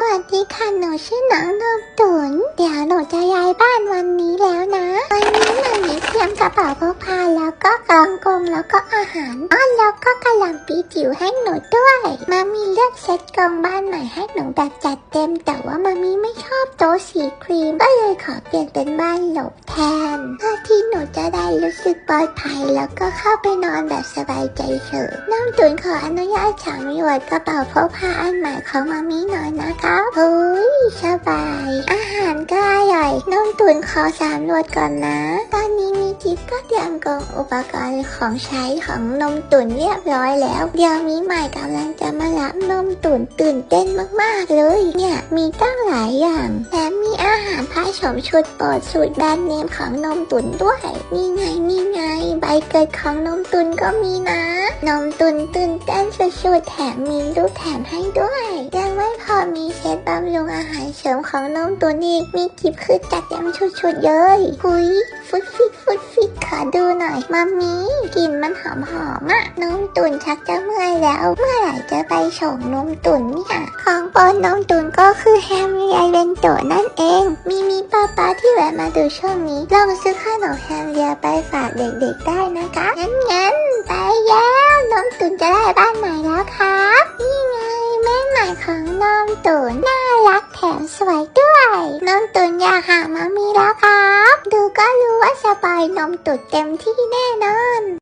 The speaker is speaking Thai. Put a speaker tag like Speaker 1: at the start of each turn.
Speaker 1: วัสดีค่ะ หนูชื่อน้องนมตุน เดี๋ยวหนูจะย้ายบ้านวันนี้แล้วนะ วันนี้หนูมีเตรียมกระเป๋าพกพาแล้วก็กล่องกลมแล้วก็อาหารอ้อแล้วก็กระหล่ำปีจิ๋วให้หนูด้วยมามีเลือกเซ็ตกล่องบ้านใหม่ให้หนูแบบจัดเต็ม แต่ว่ามามีไม่ชอบโต๊ะสีครีม ก็เลยขอเปลี่ยนเป็นบ้านหลบ แทนเพื่อที่หนูจะได้รู้สึกปลอดภัยแล้วก็เข้าไปนอนแบบสบายใจเถอะน้องตุนขออนุญาตฉางวิวดกระเป๋าพกพาอันใหม่ของมามีหน่อยนะคะเฮ้ย สบาย อาหารก็อร่อยน้องตุนขอสามรวดก่อนนะ ตอนนี้มีจิ๊บก็เตรียมกองอุปกรณ์ของใช้ของนมตุนเรียบร้อยแล้ว เดี๋ยวมีใหม่กำลังจะมารับนมตุนตื่นเต้นมากๆเลย เนี่ยมีตั้งหลายอย่างแถมมีอาหารผสมชุดโปรดสูตรแบรนด์เนมของนมตุนด้วยนี่ไงนี่ไง ใบเกิดของนมตุนก็มีนะ นมตุนตื่นเต้นสุดๆแถมมีรูปแถมให้ด้วยยังไม่ พอมีเซตบำรุงอาหารเสริมของนมตุนอีกมีกิบคือจัดเต็มชุดๆเลยหุยฟุดฟิกฟุดฟิกขอดูหน่อยมามีกลิ่นมันหอมๆอะนมตุ่นชักจะเมื่อยแล้ว เมื่อไหร่จะไปส่งนมตุ่นเนี่ยของโปรดนมตุ่นก็คือแฮมเรียเรนโตนั่นเอง มีมีป้าป้าที่แวะมาดูช่วงนี้ลองซื้อข้าหนมแฮมเรียไปฝากเด็กๆได้นะคะงั้นงั้นไปแล้วนมตุ่นจะได้บ้านใหม่แล้วครับ นี่ไงแม่ใหม่ของนมตุนน่ารักแถมสวยด้วยนมตุนอยากหามามีแล้วครับ ดูก็รู้ว่าสบายนมตุนเต็มที่แน่นอน